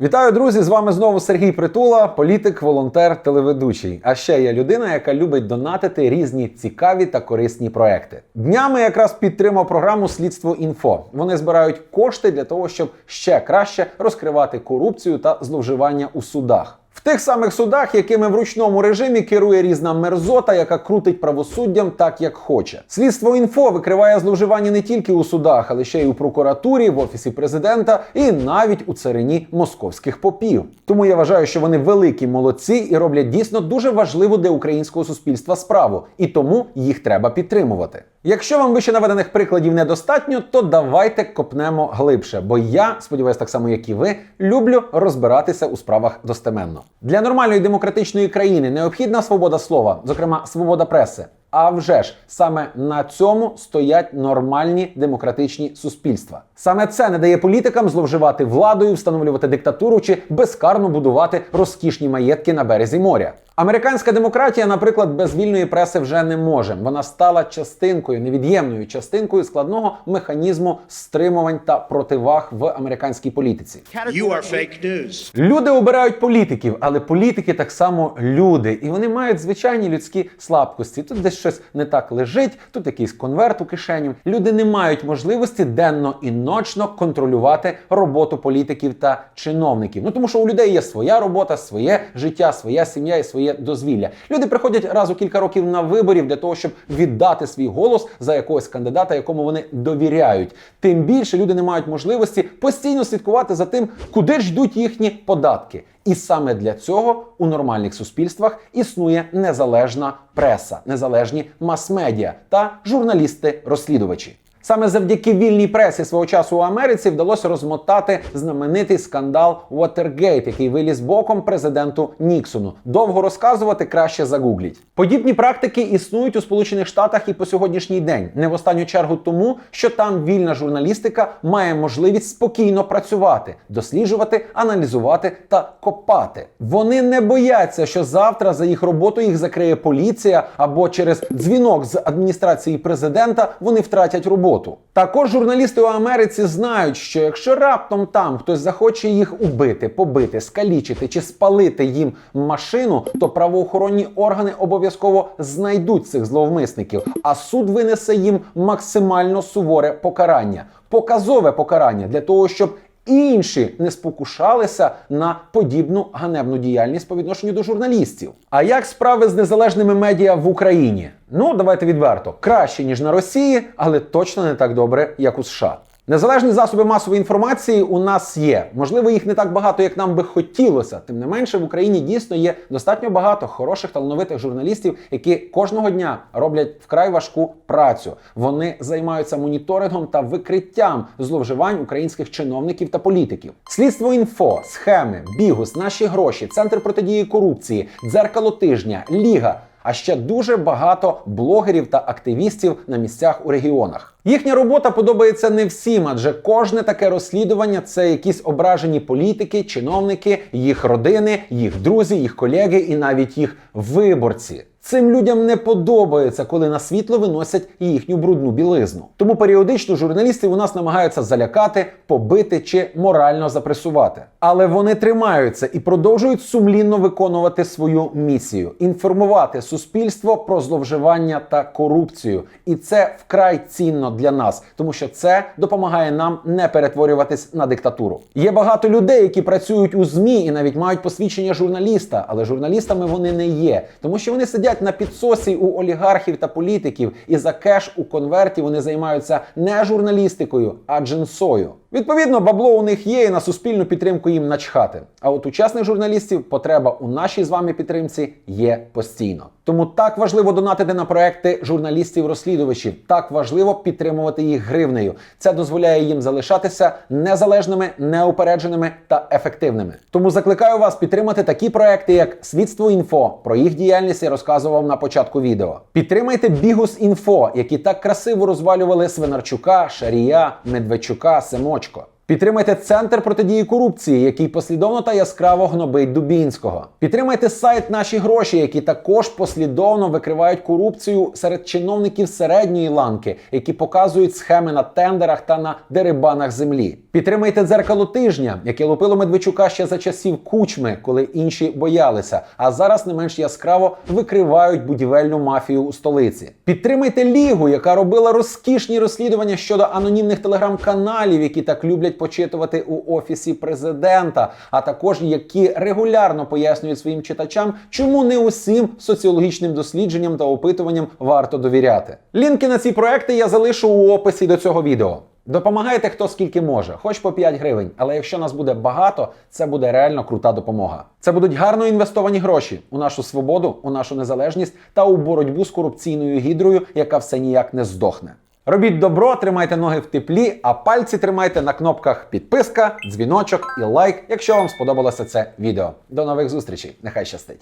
Вітаю, друзі! З вами знову Сергій Притула, політик, волонтер, телеведучий. А ще я людина, яка любить донатити різні цікаві та корисні проекти. Днями якраз підтримав програму Слідство інфо. Вони збирають кошти для того, щоб ще краще розкривати корупцію та зловживання у судах. В тих самих судах, якими в ручному режимі керує різна мерзота, яка крутить правосуддям так, як хоче. Слідство інфо викриває зловживання не тільки у судах, але ще й у прокуратурі, в офісі президента і навіть у царині московських попів. Тому я вважаю, що вони великі молодці і роблять дійсно дуже важливу для українського суспільства справу, і тому їх треба підтримувати. Якщо вам вище наведених прикладів недостатньо, то давайте копнемо глибше, бо я, сподіваюся, так само як і ви, люблю розбиратися у справах достеменно. Для нормальної демократичної країни необхідна свобода слова, зокрема свобода преси. А вже ж саме на цьому стоять нормальні демократичні суспільства. Саме це не дає політикам зловживати владою, встановлювати диктатуру чи безкарно будувати розкішні маєтки на березі моря. Американська демократія, наприклад, без вільної преси вже не може. Вона стала частинкою, невід'ємною частинкою складного механізму стримувань та противаг в американській політиці. You are fake news. Люди обирають політиків, але політики так само люди, і вони мають звичайні людські слабкості. Тут десь щось не так лежить, тут якийсь конверт у кишеню. Люди не мають можливості денно і ночно контролювати роботу політиків та чиновників. Ну тому що у людей є своя робота, своє життя, своя сім'я і своє дозвілля. Люди приходять раз у кілька років на виборів для того, щоб віддати свій голос за якогось кандидата, якому вони довіряють. Тим більше люди не мають можливості постійно слідкувати за тим, куди ж йдуть їхні податки. І саме для цього у нормальних суспільствах існує незалежна преса, незалежні мас-медіа та журналісти-розслідувачі. Саме завдяки вільній пресі свого часу у Америці вдалося розмотати знаменитий скандал Watergate, який виліз боком президенту Ніксону. Довго розказувати краще загугліть. Подібні практики існують у Сполучених Штатах і по сьогоднішній день, не в останню чергу тому, що там вільна журналістика має можливість спокійно працювати, досліджувати, аналізувати та копати. Вони не бояться, що завтра за їх роботу їх закриє поліція або через дзвінок з адміністрації президента вони втратять роботу. Також журналісти у Америці знають, що якщо раптом там хтось захоче їх убити, побити, скалічити чи спалити їм машину, то правоохоронні органи обов'язково знайдуть цих зловмисників, а суд винесе їм максимально суворе покарання, показове покарання для того, щоб інші не спокушалися на подібну ганебну діяльність по відношенню до журналістів. А як справи з незалежними медіа в Україні? Ну, давайте відверто, краще ніж на Росії, але точно не так добре, як у США. Незалежні засоби масової інформації у нас є. Можливо, їх не так багато, як нам би хотілося. Тим не менше, в Україні дійсно є достатньо багато хороших талановитих журналістів, які кожного дня роблять вкрай важку працю. Вони займаються моніторингом та викриттям зловживань українських чиновників та політиків. Слідство інфо, схеми, бігус, наші гроші, центр протидії корупції, дзеркало тижня, ліга. А ще дуже багато блогерів та активістів на місцях у регіонах. Їхня робота подобається не всім, адже кожне таке розслідування це якісь ображені політики, чиновники, їх родини, їх друзі, їх колеги і навіть їх виборці. Цим людям не подобається, коли на світло виносять їхню брудну білизну. Тому періодично журналісти у нас намагаються залякати, побити чи морально запресувати. Але вони тримаються і продовжують сумлінно виконувати свою місію інформувати суспільство про зловживання та корупцію. І це вкрай цінно для нас, тому що це допомагає нам не перетворюватись на диктатуру. Є багато людей, які працюють у змі і навіть мають посвідчення журналіста, але журналістами вони не є, тому що вони сидять на підсосі у олігархів та політиків, і за кеш у конверті вони займаються не журналістикою, а джинсою. Відповідно, бабло у них є, і на суспільну підтримку їм начхати. А от у чесних журналістів потреба у нашій з вами підтримці є постійно. Тому так важливо донатити на проекти журналістів-розслідувачів, так важливо підтримувати їх гривнею. Це дозволяє їм залишатися незалежними, неупередженими та ефективними. Тому закликаю вас підтримати такі проекти, як Свідство інфо. Про їх діяльність я розказував на початку відео. Підтримайте Бігус інфо, які так красиво розвалювали Свинарчука, Шарія, Медведчука, Семочко. Підтримайте центр протидії корупції, який послідовно та яскраво гнобить Дубінського. Підтримайте сайт Наші гроші, які також послідовно викривають корупцію серед чиновників середньої ланки, які показують схеми на тендерах та на дерибанах землі. Підтримайте дзеркало тижня, яке лупило Медведчука ще за часів кучми, коли інші боялися. А зараз не менш яскраво викривають будівельну мафію у столиці. Підтримайте лігу, яка робила розкішні розслідування щодо анонімних телеграм-каналів, які так люблять почитувати у офісі президента, а також які регулярно пояснюють своїм читачам, чому не усім соціологічним дослідженням та опитуванням варто довіряти. Лінки на ці проекти я залишу у описі до цього відео. Допомагайте хто скільки може, хоч по 5 гривень. Але якщо нас буде багато, це буде реально крута допомога. Це будуть гарно інвестовані гроші у нашу свободу, у нашу незалежність та у боротьбу з корупційною гідрою, яка все ніяк не здохне. Робіть добро, тримайте ноги в теплі, а пальці тримайте на кнопках підписка, дзвіночок і лайк, якщо вам сподобалося це відео. До нових зустрічей. Нехай щастить!